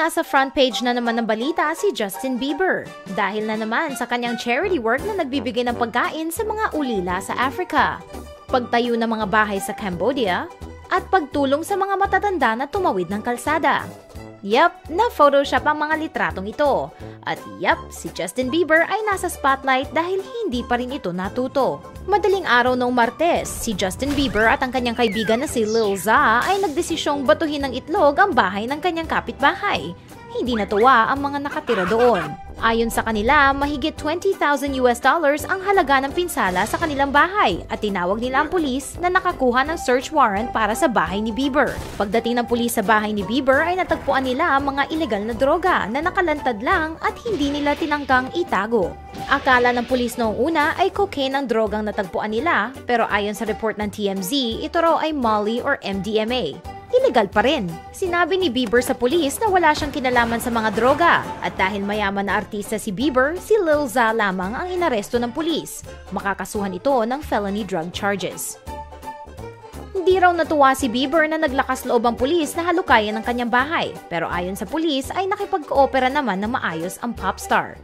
Nasa front page na naman ng balita si Justin Bieber dahil na naman sa kanyang charity work na nagbibigay ng pagkain sa mga ulila sa Africa, pagtayo ng mga bahay sa Cambodia, at pagtulong sa mga matatanda na tumawid ng kalsada. Yep, na-photoshop ang mga litratong ito. At yep, si Justin Bieber ay nasa spotlight dahil hindi pa rin ito natuto. Madaling araw noong Martes, si Justin Bieber at ang kanyang kaibigan na si Lil Za ay nagdesisyong batuhin ng itlog ang bahay ng kanyang kapitbahay. Hindi natuwa ang mga nakatira doon. Ayon sa kanila, mahigit 20,000 US dollars ang halaga ng pinsala sa kanilang bahay at tinawag nila ang pulis na nakakuha ng search warrant para sa bahay ni Bieber. Pagdating ng pulis sa bahay ni Bieber ay natagpuan nila ang mga ilegal na droga na nakalantad lang at hindi nila tinangkang itago. Akala ng pulis noong una ay cocaine ang drogang natagpuan nila pero ayon sa report ng TMZ, ito raw ay Molly or MDMA illegal pa rin. Sinabi ni Bieber sa pulis na wala siyang kinalaman sa mga droga at dahil mayaman na artista si Bieber, si Lil Za lamang ang inaresto ng pulis. Makakasuhan ito ng felony drug charges. Hindi raw natuwa si Bieber na naglakas loob ang pulis na halukayan ng kanyang bahay. Pero ayon sa pulis ay nakipag-coopera naman na maayos ang popstar.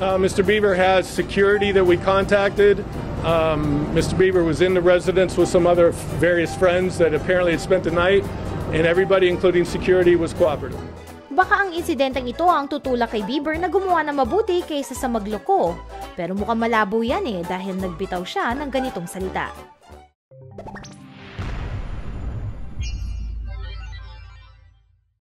Uh, Mr. Bieber has security that we contacted. Um, Mr. Bieber was in the residence with some other various friends that apparently had spent the night, and everybody, including security, was cooperative. Baka ang insidenteng ito ang tutulak kay Bieber na gumawa ng mabuti kaysa sa magloko. Pero mukhang malabo yan eh dahil nagbitaw siya ng ganitong salita.